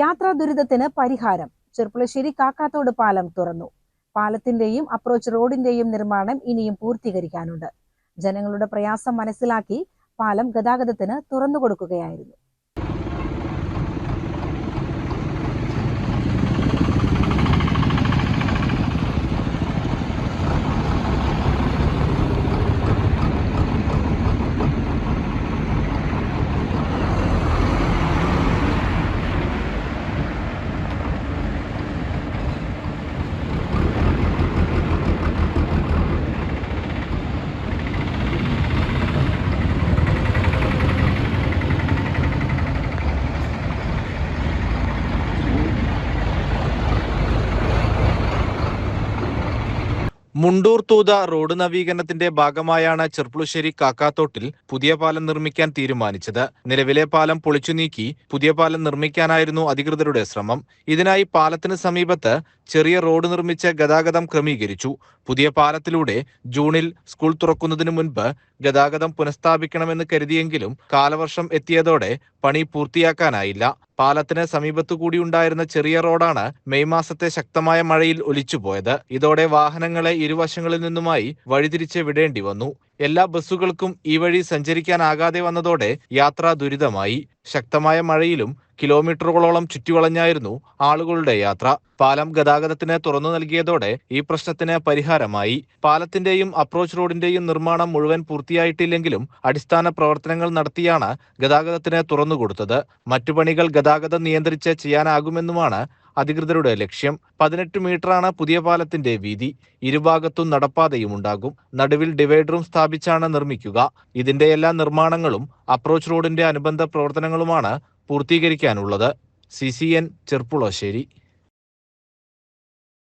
യാത്രാ ദുരിതത്തിന് പരിഹാരം. ചെർപ്പുളശ്ശേരി കാക്കാത്തോട് പാലം തുറന്നു. പാലത്തിന്റെയും അപ്രോച്ച് റോഡിന്റെയും നിർമ്മാണം ഇനിയും പൂർത്തീകരിക്കാനുണ്ട്. ജനങ്ങളുടെ പ്രയാസം മനസ്സിലാക്കി പാലം ഗതാഗതത്തിന് തുറന്നു കൊടുക്കുകയായിരുന്നു മുണ്ടൂർ തൂത റോഡ് നവീകരണത്തിന്റെ ഭാഗമായാണ് ചെർപ്പുളശ്ശേരി കാക്കാത്തോട്ടിൽ പുതിയ പാലം നിർമ്മിക്കാൻ തീരുമാനിച്ചത്. നിലവിലെ പാലം പൊളിച്ചു നീക്കി പുതിയ പാലം നിർമ്മിക്കാനായിരുന്നു അധികൃതരുടെ ശ്രമം. ഇതിനായി പാലത്തിന് സമീപത്ത് ചെറിയ റോഡ് നിർമ്മിച്ച് ഗതാഗതം ക്രമീകരിച്ചു. പുതിയ പാലത്തിലൂടെ ജൂണിൽ സ്കൂൾ തുറക്കുന്നതിന് മുൻപ് ഗതാഗതം പുനഃസ്ഥാപിക്കണമെന്ന് കരുതിയെങ്കിലും കാലവർഷം എത്തിയതോടെ പണി പൂർത്തിയാക്കാനായില്ല. പാലത്തിന് സമീപത്തുകൂടി ഉണ്ടായിരുന്ന ചെറിയ റോഡാണ് മെയ് മാസത്തെ ശക്തമായ മഴയിൽ ഒലിച്ചുപോയത്. ഇതോടെ വാഹനങ്ങളെ ഇരുവശങ്ങളിൽ നിന്നുമായി വഴിതിരിച്ച് വിടേണ്ടി വന്നു. എല്ലാ ബസ്സുകൾക്കും ഈ വഴി സഞ്ചരിക്കാനാകാതെ വന്നതോടെ യാത്ര ദുരിതമായി. ശക്തമായ മഴയിലും കിലോമീറ്ററുകളോളം ചുറ്റിവളഞ്ഞായിരുന്നു ആളുകളുടെ യാത്ര. പാലം ഗതാഗതത്തിന് തുറന്നു നൽകിയതോടെ ഈ പ്രശ്നത്തിന് പരിഹാരമായി. പാലത്തിന്റെയും അപ്രോച്ച് റോഡിന്റെയും നിർമ്മാണം മുഴുവൻ പൂർത്തിയായിട്ടില്ലെങ്കിലും അടിസ്ഥാന പ്രവർത്തനങ്ങൾ നടത്തിയാണ് ഗതാഗതത്തിന് തുറന്നുകൊടുത്തത്. മറ്റു പണികൾ ഗതാഗതം നിയന്ത്രിച്ച് ചെയ്യാനാകുമെന്നുമാണ് അധികൃതരുടെ ലക്ഷ്യം പതിനെട്ട് മീറ്ററാണ് പുതിയ പാലത്തിന്റെ വീതി. ഇരുഭാഗത്തും നടപ്പാതയും ഉണ്ടാകും. നടുവിൽ ഡിവൈഡറും സ്ഥാപിച്ചാണ് നിർമ്മിക്കുക. ഇതിന്റെ എല്ലാ നിർമ്മാണങ്ങളും അപ്രോച്ച് റോഡിന്റെ അനുബന്ധ പ്രവർത്തനങ്ങളുമാണ് പൂർത്തീകരിക്കാനുള്ളത്. C C N Cherpulassery.